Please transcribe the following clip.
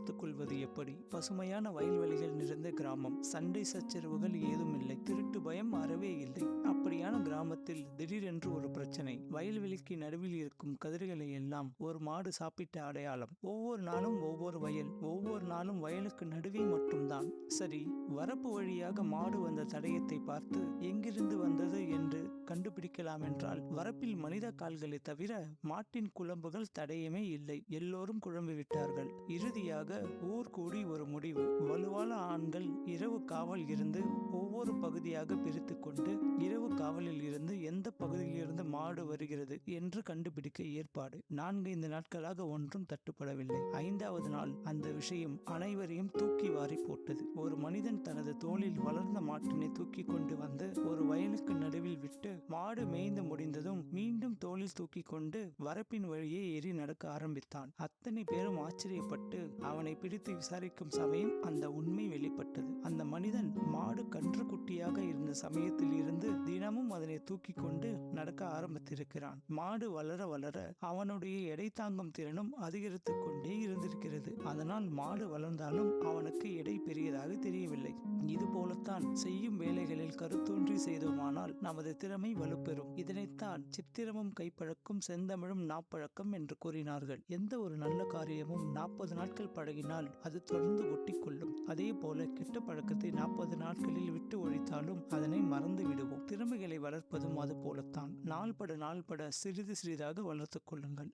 வளர்த்துக் கொள்வது எப்படி? பசுமையான வயல்வெளிகள் நிறைந்த கிராமம். சண்டை சச்சரவுகள் ஏதும் இல்லை திருட்டு பயம் அறவே இல்லை. அப்படியான கிராமத்தில் திடீரென்று ஒரு பிரச்சனை. வயல்வெளிக்கு நடுவில் இருக்கும் கதிர்களை எல்லாம் ஒரு மாடு சாப்பிட்ட அடையாளம். ஒவ்வொரு நாளும் ஒவ்வொரு வயல். ஒவ்வொரு நாளும் வயலுக்கு நடுவே மட்டும்தான். சரி வரப்பு வழியாக மாடு வந்த தடயத்தை பார்த்து எங்கிருந்து வந்தது என்று என்றால் வரப்பில் மனித கால்களை தவிர மாட்டின் குழம்புகள் தடையுமே இல்லை. எல்லோரும் குழம்பு விட்டார்கள். இறுதியாக ஊர் கூடி ஒரு முடிவு. வலுவான ஆண்கள் இரவு காவல் இருந்து ஒவ்வொரு பகுதியாக பிரித்து கொண்டு இரவு காவலில் இருந்து எந்த பகுதியில் இருந்து மாடு வருகிறது என்று கண்டுபிடிக்க ஏற்பாடு. நான்கைந்து நாட்களாக ஒன்றும் தட்டுப்படவில்லை. ஐந்தாவது நாள் அந்த விஷயம் அனைவரையும் தூக்கி வாரி போட்டது. ஒரு மனிதன் தனது தோளில் வளர்ந்த மாட்டினை தூக்கி கொண்டு வந்து மாடு மேய்ந்து முடிந்ததும் மீண்டும் தோளில் தூக்கி கொண்டு வரப்பின் வழியே ஏறி நடக்க ஆரம்பித்தான். அத்தனை பேரும் ஆச்சரியப்பட்டு அவனை பிடித்து விசாரிக்கும் சமயம் அந்த உண்மை வெளிப்பட்டது. அந்த மனிதன் மாடு கன்று குட்டியாக இருந்த சமயத்தில் இருந்து தினமும் அதனை தூக்கி கொண்டு நடக்க ஆரம்பித்திருக்கிறான். மாடு வளர வளர அவனுடைய எடை தாங்கும் திறனும் அதிகரித்து கொண்டே இருந்திருக்கிறது. அதனால் மாடு வளர்ந்தாலும் அவனுக்கு எடை செய்வதாக தெரியவில்லை. இது போலத்தான் செய்யும் வேலைகளில் கருத்தோன்றி செய்தோமானால் நமது திறமை வலுப்பெறும். இதனைத்தான் சித்திரமும் கைப்பழக்கும் செந்தமிழும் நாப்பழக்கம் என்று கூறினார்கள். எந்த ஒரு நல்ல காரியமும் நாற்பது நாட்கள் பழகினால் அது தொடர்ந்து ஒட்டிக்கொள்ளும். அதே போல கெட்ட பழக்கத்தை நாற்பது நாட்களில் விட்டு ஒழித்தாலும் அதனை மறந்து விடுவோம். திறமைகளை வளர்ப்பதும் அது போலத்தான். நாள்பட நாள்பட சிறிது சிறிதாக வளர்த்துக் கொள்ளுங்கள்.